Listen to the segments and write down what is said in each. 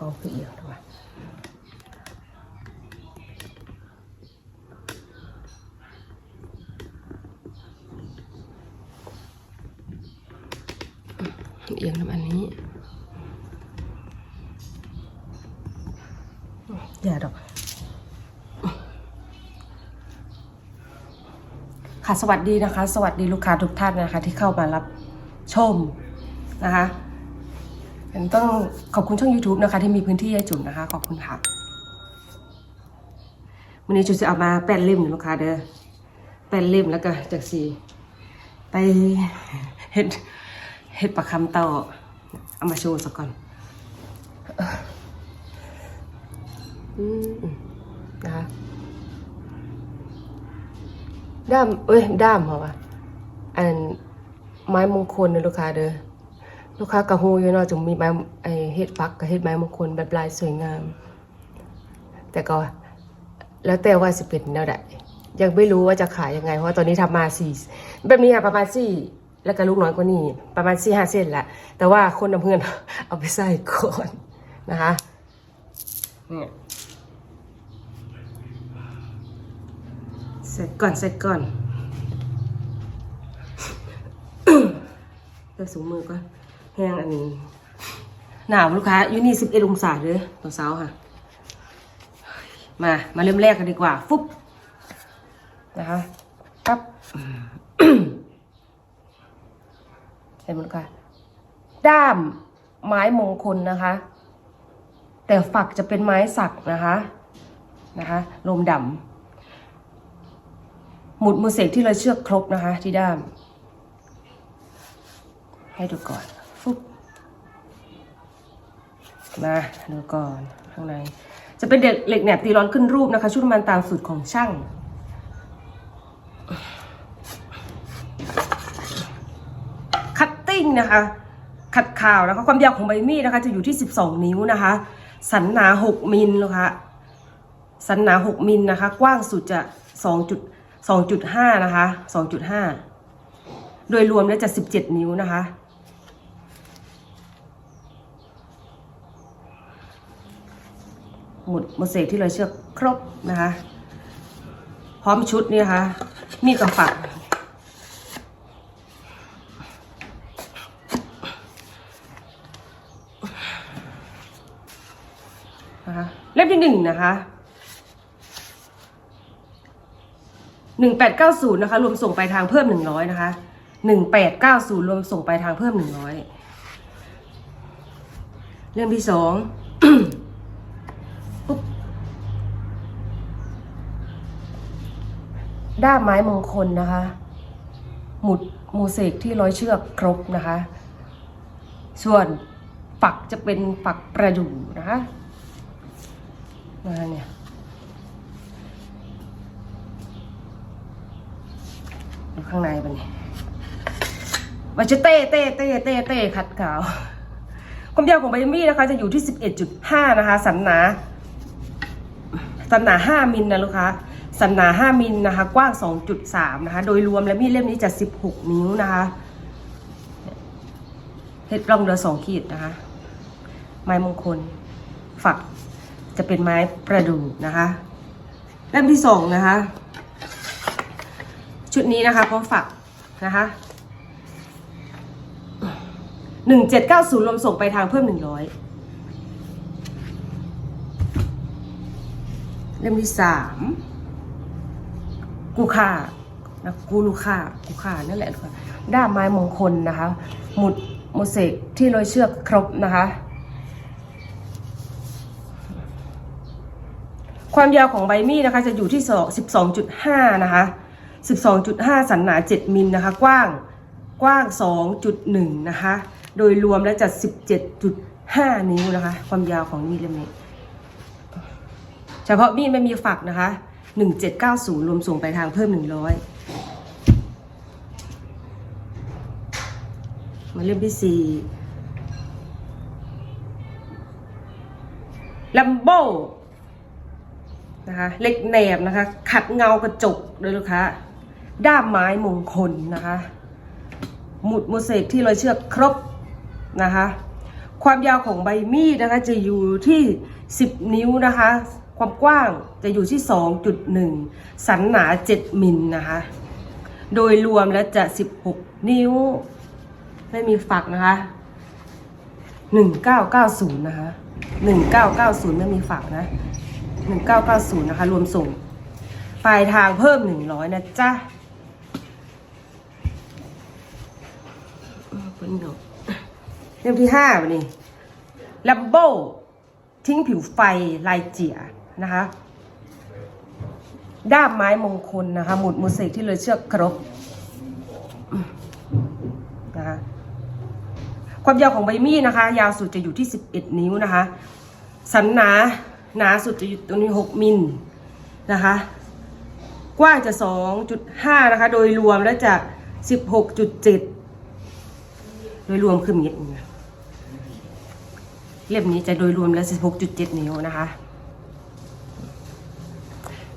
กองคือเอียงด้วยเองน้ำอันนี้อย่าดอกค่ะสวัสดีนะคะ สวัสดีลูกค้าทุกท่านนะคะ ที่เข้ามารับชมนะคะ ผมต้องขอบคุณช่อง YouTube นะคะ ที่มีพื้นที่ให้จุนนะคะ ขอบคุณค่ะวันนี้จุนจะเอามาแป้นเล่มลูกค้าเด้อแป้นเล่มแล้วก็จากสีไปเห็ดเห็ดปลาคำต่อเอามาโชว์สักก่อนอืมนะคะด้ามเอ้ยด้ามเหรอวะอันไม้มงคลนะลูกค้าเด้อ ลูกค้ากระหูอยู่เนาะจึงมีไม้ไอเฮ็ดปักกับเฮ็ดไม้มงคลแบบลายสวยงาม แต่ก็แล้วแต่ว่าสิเป็นแนวใดยังไม่รู้ว่าจะขายยังไง เพราะตอนนี้ทำมาสี่แบบนี้ค่ะประมาณสี่แล้วก็ลูกน้อยกว่านี้ประมาณสี่ห้าเส้นแหละแต่ว่าคนนำเพื่อนเอาไปใส่ก่อนนะคะเนี่ยเสร็จก่อนเสร็จก่อนเดี๋ยวสูงมือก่อน ห้งอันนี้ หนาวลูกค้าอยู่นี่สิบเอ็ดองศาเลยตอนเช้าค่ะ มา มาเริ่มแรกกันดีกว่า ฟุ๊บ นะคะปั๊บเห็นไหมลูกค้าด้ามไม้มงคลนะคะ แต่ฝักจะเป็นไม้สักนะคะนะคะลมดำหมุดมือเสกที่เราเชือกครบนะคะ ที่ด้าม ให้ดูก่อน มาดูก่อนข้างใน จะเป็นเด็กเหล็กแหนบตีร้อนขึ้นรูปนะคะ ชุดมันตามสูตรของช่างคัตติ้งนะคะ ขัดข่าวนะคะความยาวของใบมีดนะคะ จะอยู่ที่ 12 นิ้วนะคะ สันหนา 6มิลนะคะสันหนา 6มิลนะคะ กว้างสุดจะ2จุด2.5 นะคะ 2.5 โดยรวมแล้วจะ 17 นิ้วนะคะ หมุดโมเสกที่เราเชือกครบนะคะ พร้อมชุดนี่นะคะมีกับฝักนะคะเล่มที่หนึ่งนะคะหนึ่งแปดเก้าศูนย์นะคะ รวมส่งไปทางเพิ่มหนึ่งร้อยนะคะหนึ่งแปดเก้าศูนย์รวมส่งไปทางเพิ่มหนึ่งร้อยเรื่องที่สอง ปุ๊บ ด้ามไม้มงคลนะคะ หมุดมูเสกที่ร้อยเชือกครบนะคะ ส่วนฝักจะเป็นฝักประดู่นะคะมาเนี่ยดูข้างในเป็นไงมันจะเต้เต้เต้เต้เต้ขัดขาว ความยาวของใบมีดนะคะ จะอยู่ที่ 11.5 นะคะ สันหนา สันหนา 5 มิลนะลูกค้า สันหนา 5 มิลนะคะ กว้าง 2.3 นะคะ โดยรวมแล้วมีดเล่มนี้จะ 16 นิ้วนะคะเฮ็ดร่องเรือสองขีดนะคะ ไม้มงคล ฝักจะเป็นไม้ประดู่นะคะ เล่มที่สองนะคะ ชุดนี้นะคะพร้อมฝักนะคะหนึ่งเจ็ดเก้าศูนย์รวมส่งไปทางเพิ่มหนึ่งร้อยเล่มที่สาม กูค่านะกูลูค่ากูค่านั่นแหละค่ะด้ามไม้มงคลนะคะ หมุดโมเสกที่โรยเชือกครบนะคะ ความยาวของใบมีดนะคะ จะอยู่ที่12.5นะคะ12.5สันหนา7มิลนะคะ กว้างกว้าง2.1นะคะ โดยรวมแล้วจะ17.5นิ้วนะคะ ความยาวของมีดเล่มนี้ เฉพาะมีดไม่มีฝักนะคะ 1790 รวมส่งไปทางเพิ่ม 100 มาเล่มที่4ลัมโบนะคะเหล็กแหนบนะคะ ขัดเงากระจกเลยลูกค้าด้ามไม้มงคลนะคะ หมุดโมเสกที่รอยเชือกครบนะคะ ความยาวของใบมีดนะคะจะอยู่ที่ 10 นิ้วนะคะ ความกว้างจะอยู่ที่ 2.1 สันหนา 7 มิลนะคะ โดยรวมแล้วจะ 16 นิ้ว ไม่มีฝักนะคะ 1990 นะคะ 1990 ไม่มีฝักนะ 1990 นะคะ รวมส่งปลายทางเพิ่ม 100 นะจ๊ะเออเป็นดอกเล่มที่ห้าวันนี้ลัมโบทิ้งผิวไฟลายเจีย นะคะ ด้ามไม้มงคลนะคะ หมุดมูเสกที่เลยเชือกครบนะคะความยาวของใบมีดนะคะ ยาวสุดจะอยู่ที่ 11 นิ้วนะคะ สันหนาหนาสุดจะอยู่ตรงนี้6มิลนะคะ กว้างจะ 2.5 นะคะ โดยรวมแล้วจะ 16.7 โดยรวมคือมิดเล่มนี้จะโดยรวมแล้ว 16.7 นิ้วนะคะ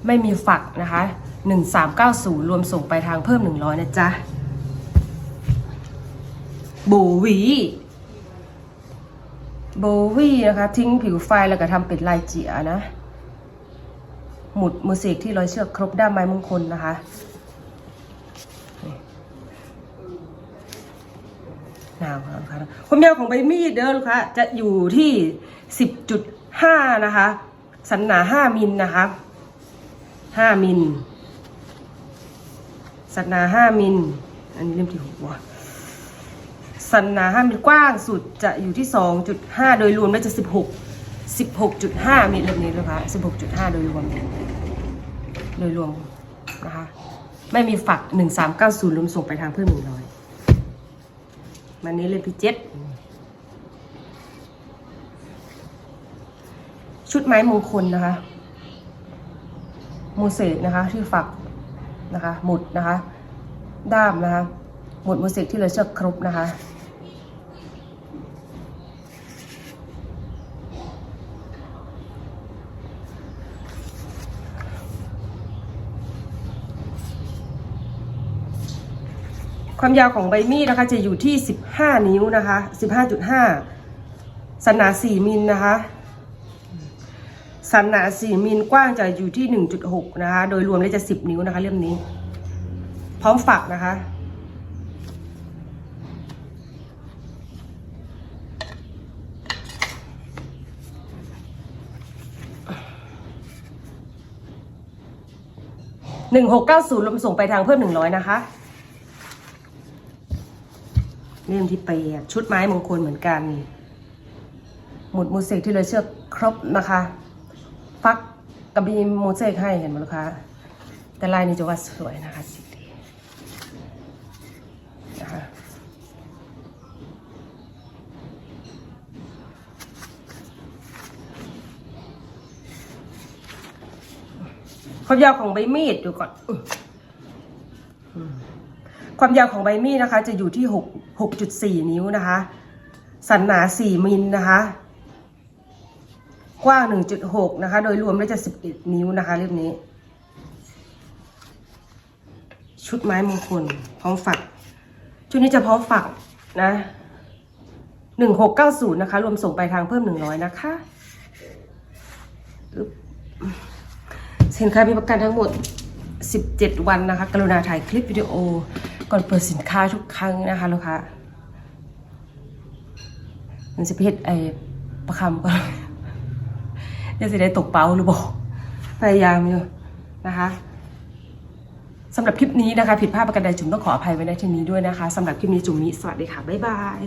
ไม่มีฝักนะคะ 1390 รวมส่งไปทางเพิ่ม 100 นะจ๊ะ โบวีโบวีนะคะ ทิ้งผิวไฟแล้วก็ทำเป็นลายเจียนะ หมุดมือเสกที่ร้อยเชือกครบด้ามไม้มงคลนะคะหนาวครับค่ะความยาวของใบมีดเด้อลูกค้าจะอยู่ที่ 10.5 นะคะ สันหนา 5 มิลนะคะ ห้ามิลสันนาห้ามิล อันนี้เริ่มที่หกว่ะสันนาห้ามิลกว้างสุดจะอยู่ที่สองจุดห้าโดยรวมแล้จะสิบหกสิบหกจุดห้ามิลแบบนี้นะคะสิบหกจุดห้าโดยรวม โดยรวมนะคะ ไม่มีฝักหนึ่งสามเก้าศูนย์รวมส่งไปทางเพื่อนหนึ่งร้อยมันนี้เล่ยพี่เจ็ดชุดไม้มงคลนะคะ มเสกนะคะ ที่ฝักนะคะ หมุดนะคะ ด้ามนะคะ หมุดโมเสกที่เราเชือกครบนะคะความยาวของใบมีดนะคะจะอยู่ที่ 15 นิ้วนะคะ 15.5 สนหนา4 มิลนะคะ สันหนา4มิลกว้างจะอยู่ที่1.6นะคะ โดยรวมแล้วจะ10นิ้วนะคะ เล่มนี้ พร้อมฝักนะคะ1690รวมส่งไปทางเพิ่ม100นะคะ เล่มที่แปดชุดไม้มงคลเหมือนกัน หมุดมูเสกที่เลยเชือกครบนะคะ กับมีมูเสกให้เห็นไหมลูกค้า แต่ลายนี้จะว่าสวยนะคะสีดีนะคะความยาวของใบมีดดูก่อนอความยาวของใบมีดนะคะ จะอยู่ที่หกหกจุดสี่นิ้วนะคะ สันหนาสี่มิลนะคะ กว้าง 1.6 นะคะ โดยรวมแล้จะ 11 นิ้วนะคะเล่มนี้ ชุดไม้มงคล พร้อมฝัก ชุดนี้จะพร้อมฝักนะ 1690 นะคะ รวมส่งไปทางเพิ่ม 100 นะคะสินค้ามีประกันทั้งหมด 17 วันนะคะ กรุณาถ่ายคลิปวิดีโอ ก่อนเปิดสินค้าทุกครั้งนะคะลูกค้ามันจะเฮ็ดไอประคำก่อน จะสิได้ตกเป้าหรือบอกพยายามอยู่นะคะสำหรับคลิปนี้นะคะ ผิดพลาดประการใดจุ๋มต้องขออภัยไว้ในที่นี้ด้วยนะคะสำหรับคลิปนี้จุ๋มมีสวัสดีค่ะ บ๊ายบาย